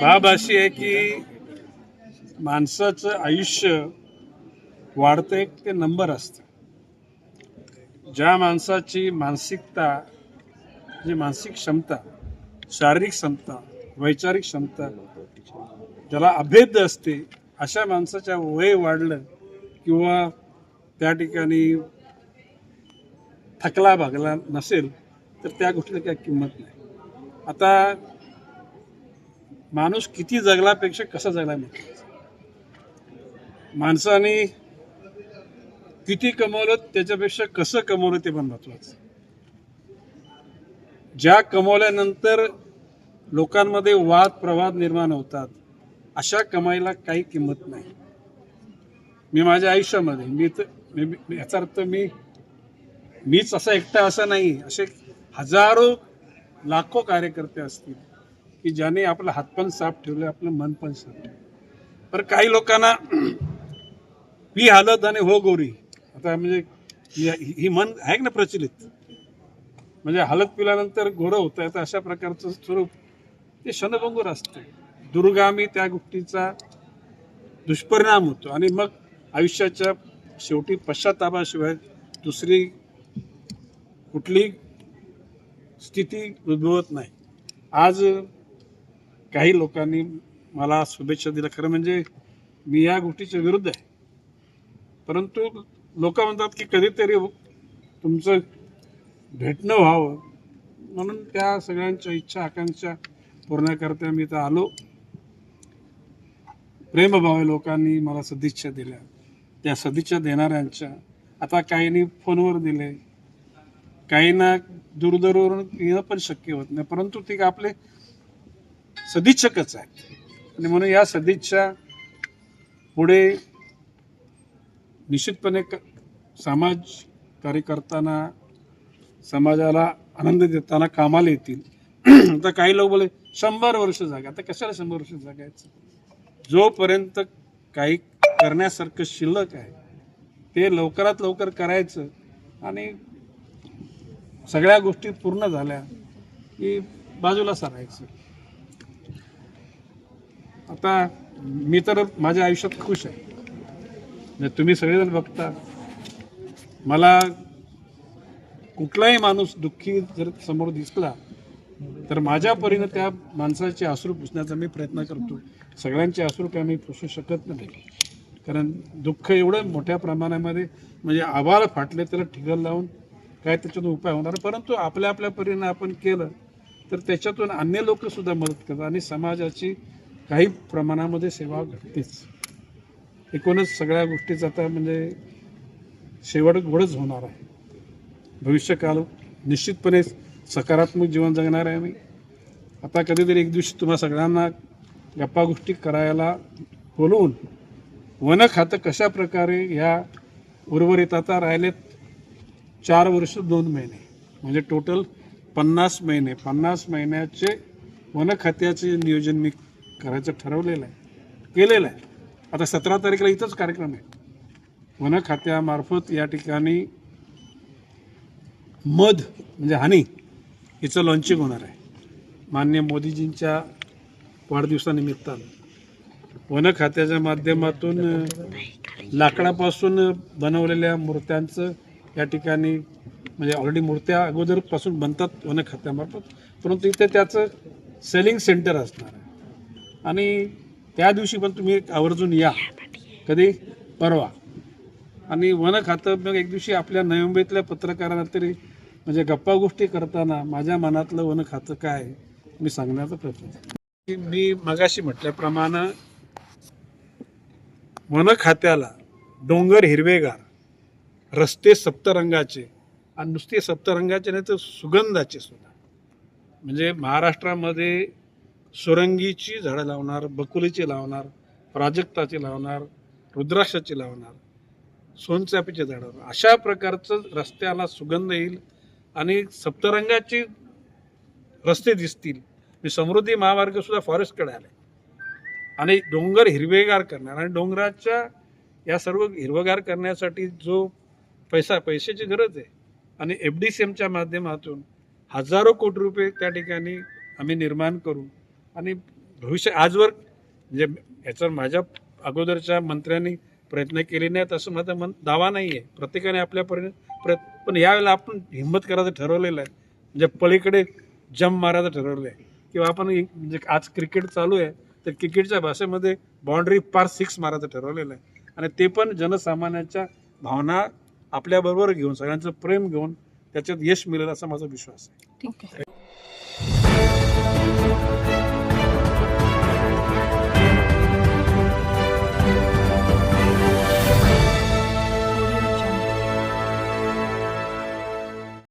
बाब अशी आहे की माणसाचं आयुष्य वाढते ते नंबर असतं. ज्या माणसाची मानसिकता जी मानसिक क्षमता शारीरिक क्षमता वैचारिक क्षमता ज्याला अभेद असते अशा माणसाच्या वय वाढलं किंवा त्या ठिकाणी थकला भागला नसेल तर त्या गोष्टीला काही किंमत नाही. आता माणूस किती जगलापेक्षा कसा जगला महत्वाचं माणसाने किती कमवलं त्याच्यापेक्षा कसं कमवलं ते पण महत्वाचं. ज्या कमवल्यानंतर लोकांमध्ये वाद प्रवाद निर्माण होतात अशा कमाईला काही किंमत नाही. मी माझ्या आयुष्यामध्ये मी तर याचा अर्थ मी मीच असा एकटा असा नाही असे हजारो लाखो कार्यकर्ते असतील. की ज्याने आपला हात पण साफ ठेवले आपलं मन पण साफ ठेवलं. तर काही लोकांना पी हालत आणि हो गोरी आता म्हणजे ही ही मन आहे ना प्रचलित? म्हणजे हलत पिल्यानंतर गोरं होतं तर अशा प्रकारचं स्वरूप ते क्षणभंगूर असते. दुर्गामी त्या गोष्टीचा दुष्परिणाम होतो. आणि मग आयुष्याच्या शेवटी पश्चातापाशिवाय दुसरी कुठली स्थिती उद्भवत नाही. आज काही लोकांनी मला शुभेच्छा दिल्या. खरं म्हणजे मी या गोष्टीच्या विरुद्ध आहे. परंतु लोक म्हणतात की कधीतरी तुमचं भेटणं व्हावं म्हणून त्या सगळ्यांच्या इच्छा आकांक्षा पूर्ण मी इथं आलो. प्रेमभावे लोकांनी मला सदिच्छा दिल्या. त्या सदिच्छा देणाऱ्यांच्या आता काहींनी फोनवर दिले. काहींना दूरदूरवरून येणं पण शक्य होत नाही. परंतु ते आपले सदिच्छकच आहेत. आणि म्हणून या सदिच्छा पुढे निश्चितपणे क समाज कार्य करताना समाजाला आनंद देताना कामाला येतील. आता काही लोक बोले शंभर वर्ष जागा आता कशाला शंभर वर्ष जगायचं जोपर्यंत काही करण्यासारखं शिल्लक आहे ते लवकरात लवकर करायचं आणि सगळ्या गोष्टी पूर्ण झाल्या की बाजूला सरायचं. आता मी तर माझ्या आयुष्यात खुश आहे. म्हणजे तुम्ही सगळेजण बघता. मला कुठलाही माणूस दुःखी जर समोर दिसला तर माझ्या परीनं त्या माणसाचे अश्रू पुसण्याचा मी प्रयत्न करतो. सगळ्यांचे अश्रू काय मी पुसू शकत नाही. कारण दुःख एवढं मोठ्या प्रमाणामध्ये म्हणजे आभार फाटले त्याला ठिगल लावून काय त्याच्यातून उपाय होणार? परंतु आपल्या आपल्या परीनं आपण केलं तर त्याच्यातून अन्य लोकसुद्धा मदत करतात. आणि समाजाची काही प्रमाणामध्ये सेवा घडतेच एकूणच सगळ्या गोष्टीचं आता म्हणजे शेवट गोडच होणार आहे. भविष्यकाल निश्चितपणे सकारात्मक जीवन जगणार आहे आम्ही. आता कधीतरी एक दिवशी तुम्हा सगळ्यांना गप्पा गोष्टी करायला बोलवून वन खातं कशा प्रकारे ह्या उर्वरित आता राहिलेत चार वर्ष दोन महिने. म्हणजे टोटल पन्नास महिने. पन्नास महिन्याचे वन खात्याचे नियोजन मी करायचं ठरवलेलं आहे. केलेलं आहे. आता सतरा तारखेला इथंच कार्यक्रम आहे. वन खात्यामार्फत या ठिकाणी मध म्हणजे हानी हिचं लॉन्चिंग होणार आहे. मान्य मोदीजींच्या वाढदिवसानिमित्तानं. वन खात्याच्या माध्यमातून लाकडापासून बनवलेल्या मूर्त्यांचं या ठिकाणी म्हणजे ऑलरेडी मूर्त्या अगोदरपासून बनतात वन खात्यामार्फत. परंतु इथे त्याचं सेलिंग सेंटर असणार आहे. आणि त्या दिवशी पण तुम्ही आवर्जून या. कधी? परवा. आणि वन खातं मग एक दिवशी आपल्या नवी पत्रकारांना तरी म्हणजे गप्पा गोष्टी करताना माझ्या मनातलं वन खातं काय मी सांगण्याचा प्रयत्न की मी मगाशी म्हटल्याप्रमाणे वन खात्याला डोंगर हिरवेगार रस्ते सप्तरंगाचे आणि नुसते सप्तरंगाचे नाही तर सुगंधाचे सुद्धा. म्हणजे महाराष्ट्रामध्ये सुरंगीची झाडं लावणार बकुलीची लावणार प्राजक्ताची लावणार रुद्राक्षाची लावणार सोनचापीचे झाडं अशा प्रकारचं रस्त्याला सुगंध येईल आणि सप्तरंगाची रस्ते दिसतील. मी समृद्धी महामार्ग सुद्धा फॉरेस्टकडे आले. आणि डोंगर हिरवेगार करणार. आणि डोंगराच्या या सर्व हिरवगार करण्यासाठी जो पैसा पैशाची गरज आहे आणि एफ डी सी एमच्या माध्यमातून हजारो कोटी रुपये त्या ठिकाणी आम्ही निर्माण करू आणि भविष्य आजवर म्हणजे याच्यावर माझ्या अगोदरच्या मंत्र्यांनी प्रयत्न केले नाहीत असं माझा मन दावा नाही आहे प्रत्येकाने आपल्या परीने प्रयत्न पण यावेळेला आपण हिंमत करायचं ठरवलेलं आहे. म्हणजे पलीकडे जम मारायचं ठरवलं आहे. किंवा आपण म्हणजे आज क्रिकेट चालू आहे तर क्रिकेटच्या भाषेमध्ये बाउंड्री पार सिक्स मारायचं ठरवलेलं आहे. आणि ते पण जनसामान्यांच्या भावना आपल्याबरोबर घेऊन सगळ्यांचं प्रेम घेऊन त्याच्यात यश मिळेल असा माझा विश्वास आहे. ठीक आहे.